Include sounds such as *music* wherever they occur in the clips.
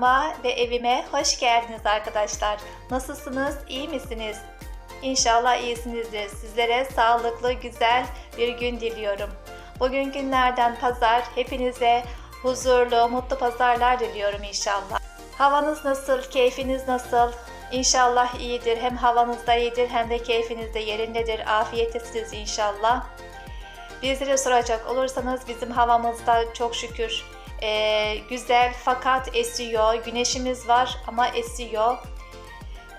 Kanalıma ve evime hoş geldiniz arkadaşlar. Nasılsınız? İyi misiniz? İnşallah iyisinizdir. Sizlere sağlıklı, güzel bir gün diliyorum. Bugün günlerden pazar. Hepinize huzurlu, mutlu pazarlar diliyorum inşallah. Havanız nasıl? Keyfiniz nasıl? İnşallah iyidir. Hem havanız da iyidir hem de keyfiniz de yerindedir. Afiyetlisiniz inşallah. Bizlere soracak olursanız bizim havamızda çok şükür e, güzel fakat esiyor. Güneşimiz var ama esiyor.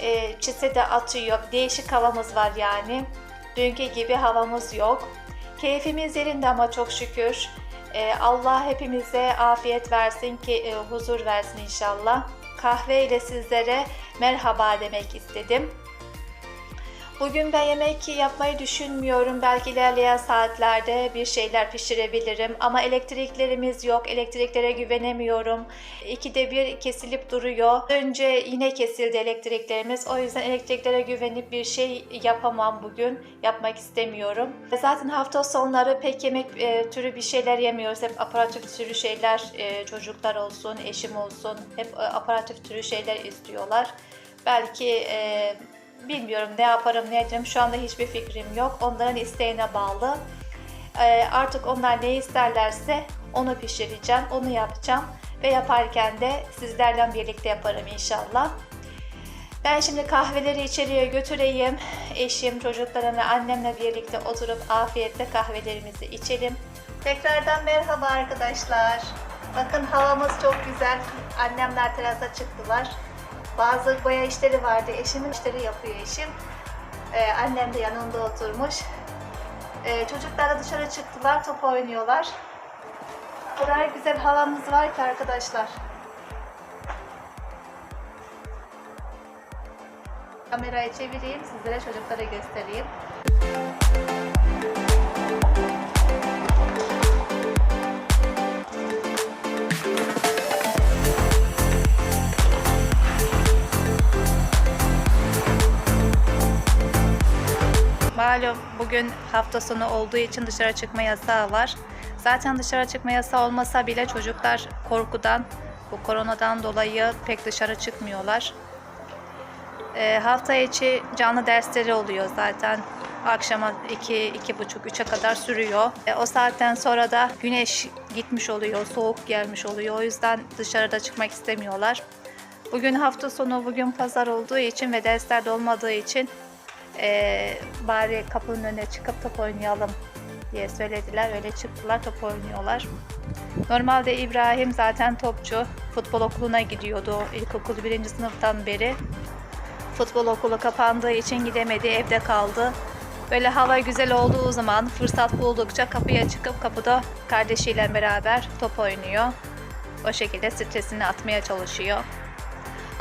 E, çise de atıyor. Değişik havamız var yani. Dünkü gibi havamız yok. Keyfimiz yerinde ama çok şükür. E, Allah hepimize afiyet versin ki e, huzur versin inşallah. Kahve ile sizlere merhaba demek istedim. Bugün ben yemek yapmayı düşünmüyorum. Belki ilerleyen saatlerde bir şeyler pişirebilirim. Ama elektriklerimiz yok. Elektriklere güvenemiyorum. İkide bir kesilip duruyor. Önce yine kesildi elektriklerimiz. O yüzden elektriklere güvenip bir şey yapamam bugün. Yapmak istemiyorum. Zaten hafta sonları pek yemek e, türü bir şeyler yemiyoruz. Hep aparatif türü şeyler e, çocuklar olsun, eşim olsun. Hep e, aparatif türü şeyler istiyorlar. Belki e, bilmiyorum ne yaparım ne ederim şu anda hiçbir fikrim yok. Onların isteğine bağlı. Ee, artık onlar ne isterlerse onu pişireceğim, onu yapacağım ve yaparken de sizlerle birlikte yaparım inşallah. Ben şimdi kahveleri içeriye götüreyim. Eşim, çocuklarım ve annemle birlikte oturup afiyetle kahvelerimizi içelim. Tekrardan merhaba arkadaşlar. Bakın havamız çok güzel. Annemler terasa çıktılar. Bazı boya işleri vardı. Eşimin işleri yapıyor eşim. Ee, annem de yanında oturmuş. Ee, çocuklar da dışarı çıktılar. Top oynuyorlar. Kadar güzel havamız var ki arkadaşlar. Kamerayı çevireyim. Sizlere çocukları göstereyim. Malum bugün hafta sonu olduğu için dışarı çıkma yasağı var. Zaten dışarı çıkma yasağı olmasa bile çocuklar korkudan, bu koronadan dolayı pek dışarı çıkmıyorlar. E, hafta içi canlı dersleri oluyor zaten. Akşama 2 iki, buçuk 3'e kadar sürüyor. E, o saatten sonra da güneş gitmiş oluyor, soğuk gelmiş oluyor. O yüzden dışarıda çıkmak istemiyorlar. Bugün hafta sonu, bugün pazar olduğu için ve dersler de olmadığı için e, bari kapının önüne çıkıp top oynayalım diye söylediler. Öyle çıktılar top oynuyorlar. Normalde İbrahim zaten topçu. Futbol okuluna gidiyordu ilkokul birinci sınıftan beri. Futbol okulu kapandığı için gidemedi, evde kaldı. Böyle hava güzel olduğu zaman fırsat buldukça kapıya çıkıp kapıda kardeşiyle beraber top oynuyor. O şekilde stresini atmaya çalışıyor.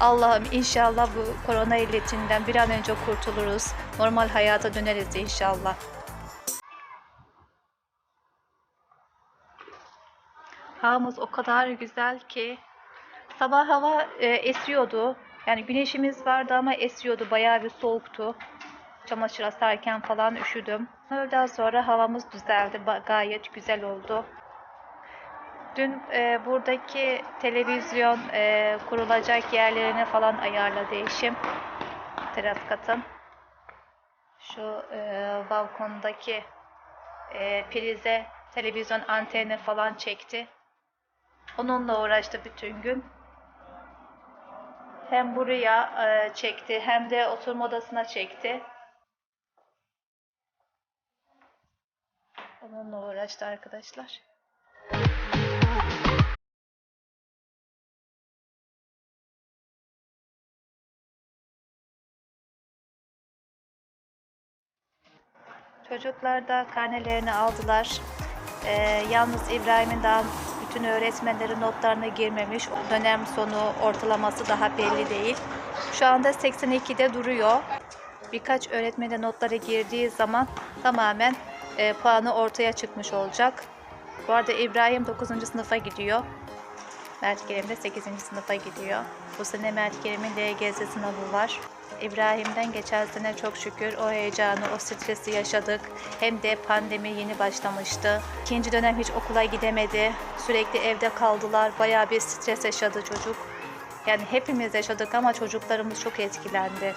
Allah'ım inşallah bu korona illetinden bir an önce kurtuluruz. Normal hayata döneriz inşallah. Havamız o kadar güzel ki sabah hava e, esiyordu. Yani güneşimiz vardı ama esiyordu. Bayağı bir soğuktu. Çamaşır asarken falan üşüdüm. Öğleden sonra havamız düzeldi. Gayet güzel oldu. Dün e, buradaki televizyon e, kurulacak yerlerini falan ayarladı eşim. Teras katın. Şu e, balkondaki e, prize televizyon anteni falan çekti. Onunla uğraştı bütün gün. Hem buraya e, çekti hem de oturma odasına çekti. Onunla uğraştı arkadaşlar. Çocuklar da karnelerini aldılar. Ee, yalnız İbrahim'in daha bütün öğretmenleri notlarına girmemiş. Dönem sonu ortalaması daha belli değil. Şu anda 82'de duruyor. Birkaç öğretmene notları girdiği zaman tamamen e, puanı ortaya çıkmış olacak. Bu arada İbrahim 9. sınıfa gidiyor. Mert Kerem de 8. sınıfa gidiyor. Bu sene Mert Kerem'in LGS sınavı var. İbrahim'den geçen sene çok şükür o heyecanı, o stresi yaşadık. Hem de pandemi yeni başlamıştı. İkinci dönem hiç okula gidemedi. Sürekli evde kaldılar. Bayağı bir stres yaşadı çocuk. Yani hepimiz yaşadık ama çocuklarımız çok etkilendi.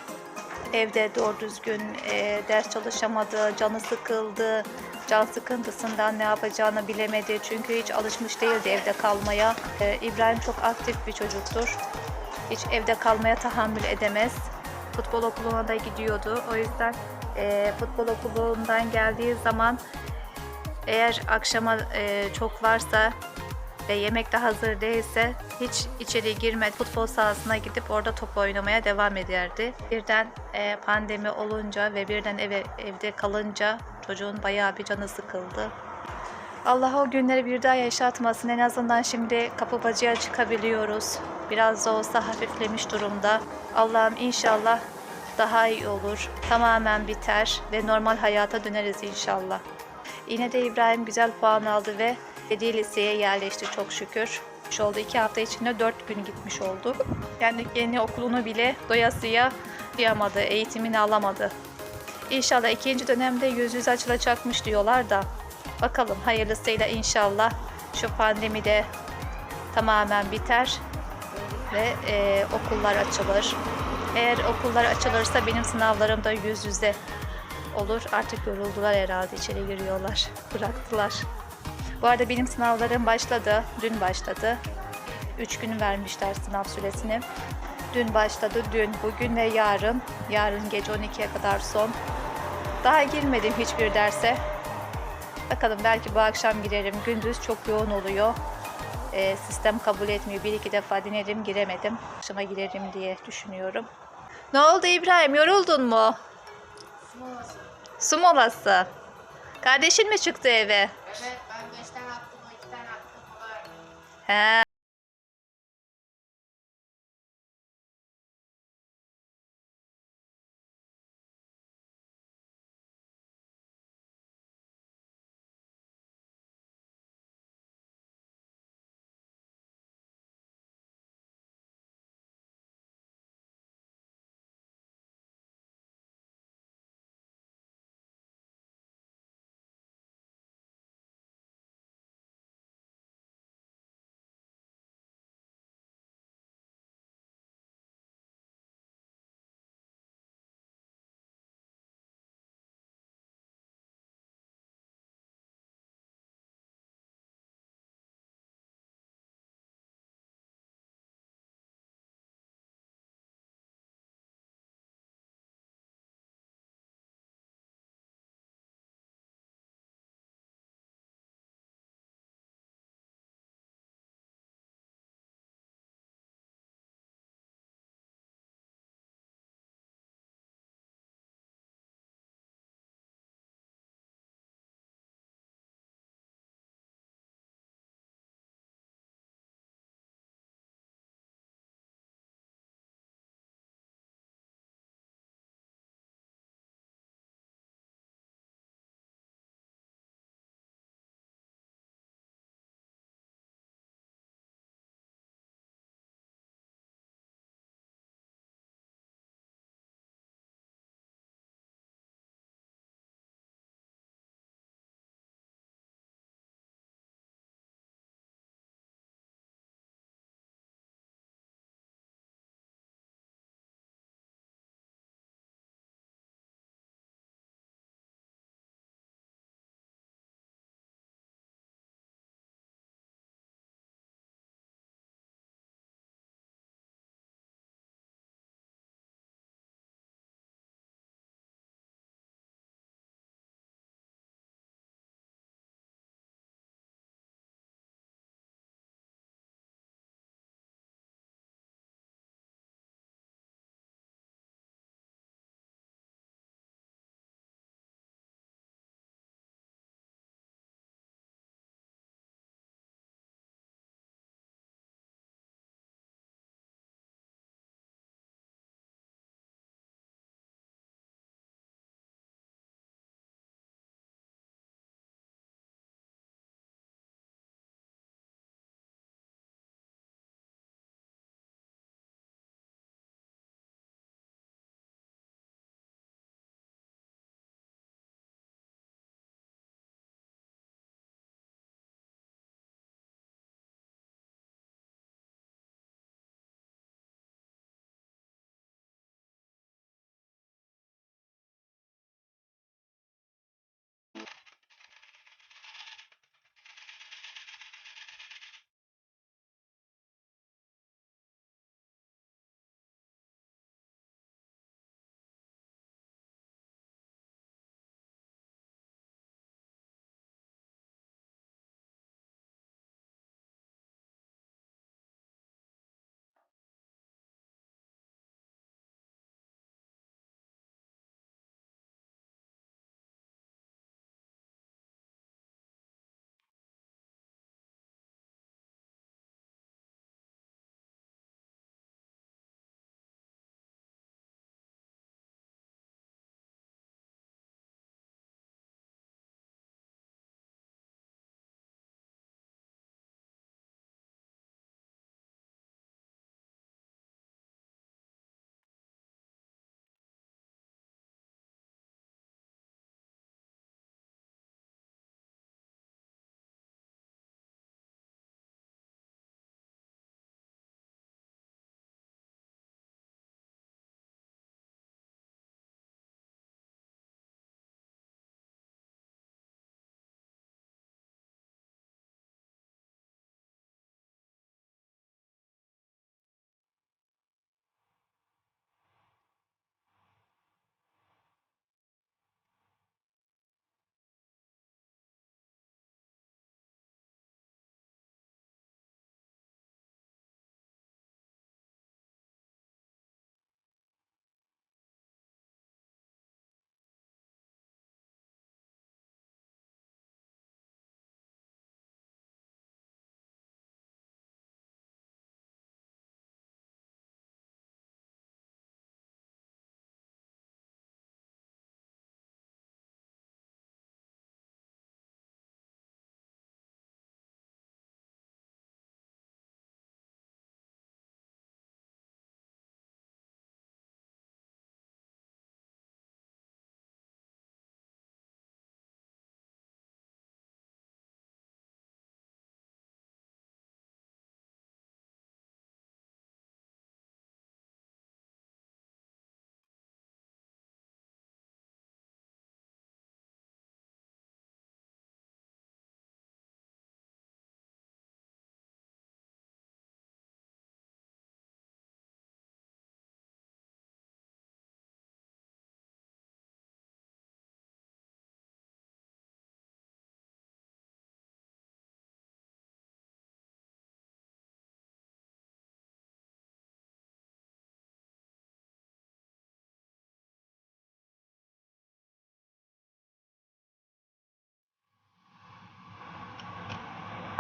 Evde doğru düzgün e, ders çalışamadı, canı sıkıldı. Can sıkıntısından ne yapacağını bilemedi. Çünkü hiç alışmış değildi evde kalmaya. E, İbrahim çok aktif bir çocuktur. Hiç evde kalmaya tahammül edemez. Futbol okuluna da gidiyordu. O yüzden e, futbol okulundan geldiği zaman eğer akşama e, çok varsa ve yemek de hazır değilse hiç içeri girmedi. Futbol sahasına gidip orada top oynamaya devam ederdi. Birden e, pandemi olunca ve birden eve, evde kalınca çocuğun bayağı bir canı sıkıldı. Allah o günleri bir daha yaşatmasın. En azından şimdi kapı bacıya çıkabiliyoruz. Biraz da olsa hafiflemiş durumda. Allah'ım inşallah daha iyi olur. Tamamen biter ve normal hayata döneriz inşallah. Yine de İbrahim güzel puan aldı ve Fedi Lise'ye yerleşti çok şükür. Oldu iki hafta içinde dört gün gitmiş oldu. Yani yeni okulunu bile doyasıya yapamadı, eğitimini alamadı. İnşallah ikinci dönemde yüz yüze açılacakmış diyorlar da. Bakalım hayırlısıyla inşallah şu pandemi de tamamen biter ve e, okullar açılır. Eğer okullar açılırsa benim sınavlarım da yüz yüze olur. Artık yoruldular herhalde içeri giriyorlar. *laughs* Bıraktılar. Bu arada benim sınavlarım başladı. Dün başladı. 3 gün vermişler sınav süresini. Dün başladı. Dün, bugün ve yarın. Yarın gece 12'ye kadar son. Daha girmedim hiçbir derse. Bakalım belki bu akşam girerim. Gündüz çok yoğun oluyor. Ee, sistem kabul etmiyor. Bir iki defa denedim giremedim. Akşama girerim diye düşünüyorum. Ne oldu İbrahim? Yoruldun mu? Su molası. Kardeşin mi çıktı eve? Evet ben 5 tane attım o 2 tane attım o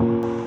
da He.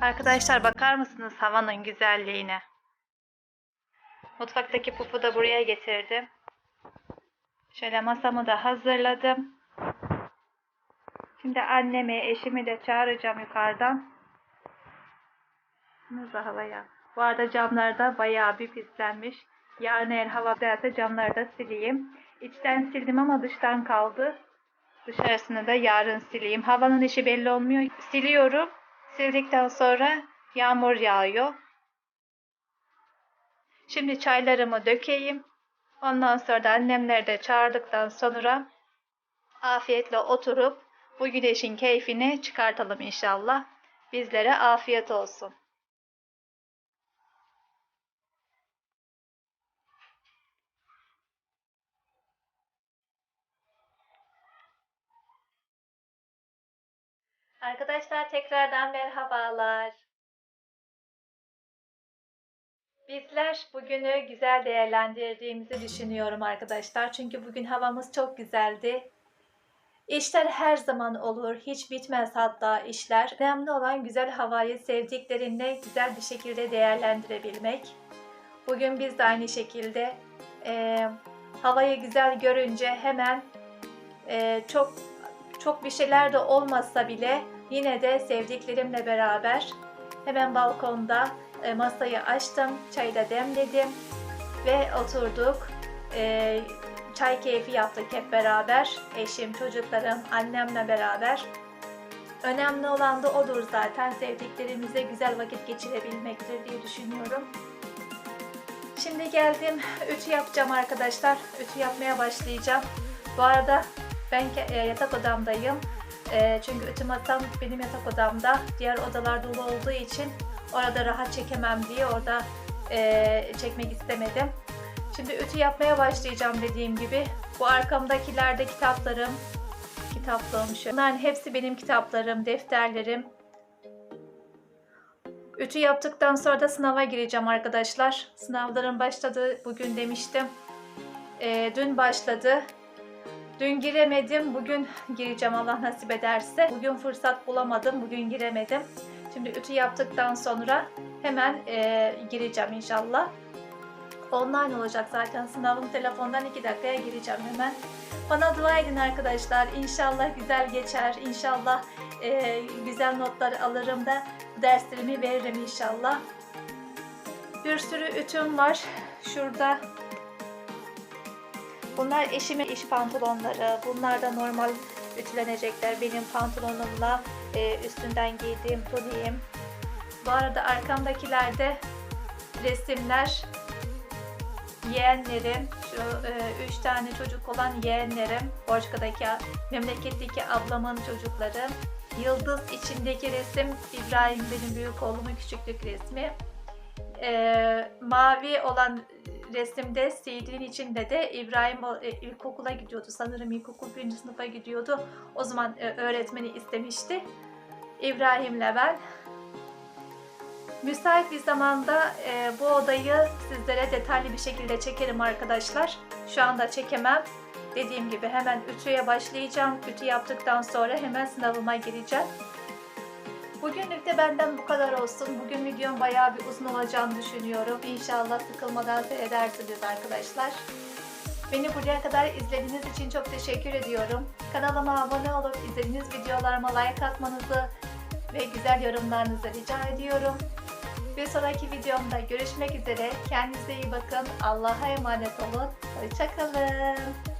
Arkadaşlar bakar mısınız havanın güzelliğine? Mutfaktaki pufu da buraya getirdim. Şöyle masamı da hazırladım. Şimdi annemi, eşimi de çağıracağım yukarıdan. Nasıl havaya? Bu arada camlar da bayağı bir pislenmiş. Yarın eğer hava güzelse camları da sileyim. İçten sildim ama dıştan kaldı. Dışarısını da yarın sileyim. Havanın işi belli olmuyor. Siliyorum. Sildikten sonra yağmur yağıyor. Şimdi çaylarımı dökeyim. Ondan sonra da annemleri de çağırdıktan sonra afiyetle oturup bu güneşin keyfini çıkartalım inşallah. Bizlere afiyet olsun. Arkadaşlar tekrardan merhabalar. Bizler bugünü güzel değerlendirdiğimizi düşünüyorum arkadaşlar. Çünkü bugün havamız çok güzeldi. İşler her zaman olur, hiç bitmez hatta işler. Önemli olan güzel havayı sevdiklerinle güzel bir şekilde değerlendirebilmek. Bugün biz de aynı şekilde e, havayı güzel görünce hemen e, çok çok bir şeyler de olmasa bile yine de sevdiklerimle beraber hemen balkonda e, masayı açtım, çayı da demledim ve oturduk. E, çay keyfi yaptık hep beraber. Eşim, çocuklarım, annemle beraber. Önemli olan da odur zaten. Sevdiklerimizle güzel vakit geçirebilmektir diye düşünüyorum. Şimdi geldim. Ütü yapacağım arkadaşlar. Ütü yapmaya başlayacağım. Bu arada ben e, yatak odamdayım. E, çünkü ütü benim yatak odamda. Diğer odalar dolu olduğu için orada rahat çekemem diye orada e, çekmek istemedim. Şimdi ütü yapmaya başlayacağım dediğim gibi. Bu arkamdakilerde kitaplarım, kitaplığım şu. Bunların hepsi benim kitaplarım, defterlerim. Ütü yaptıktan sonra da sınava gireceğim arkadaşlar. Sınavlarım başladı bugün demiştim. Ee, dün başladı. Dün giremedim. Bugün gireceğim Allah nasip ederse. Bugün fırsat bulamadım. Bugün giremedim. Şimdi ütü yaptıktan sonra hemen e, gireceğim inşallah. Online olacak zaten sınavım telefondan 2 dakikaya gireceğim hemen. Bana dua edin arkadaşlar. İnşallah güzel geçer. İnşallah e, güzel notlar alırım da derslerimi veririm inşallah. Bir sürü ütüm var. Şurada. Bunlar eşimin iş pantolonları. Bunlar da normal ütülenecekler. Benim pantolonumla e, üstünden giydiğim tuniğim. Bu arada arkamdakiler de resimler. Yeğenlerim, şu e, üç tane çocuk olan yeğenlerim, Borçka'daki, memleketteki ablamın çocukları. Yıldız içindeki resim İbrahim benim büyük oğlumun küçüklük resmi. E, mavi olan resimde CD'nin içinde de İbrahim e, ilkokula gidiyordu. Sanırım ilkokul birinci sınıfa gidiyordu. O zaman e, öğretmeni istemişti. İbrahim'le ben. Müsait bir zamanda e, bu odayı sizlere detaylı bir şekilde çekerim arkadaşlar. Şu anda çekemem. Dediğim gibi hemen ütüye başlayacağım. Ütü yaptıktan sonra hemen sınavıma gireceğim. Bugünlük de benden bu kadar olsun. Bugün videom bayağı bir uzun olacağını düşünüyorum. İnşallah sıkılmadan seyredersiniz arkadaşlar. Beni buraya kadar izlediğiniz için çok teşekkür ediyorum. Kanalıma abone olup izlediğiniz videolarıma like atmanızı ve güzel yorumlarınızı rica ediyorum. Bir sonraki videomda görüşmek üzere. Kendinize iyi bakın. Allah'a emanet olun. Hoşçakalın.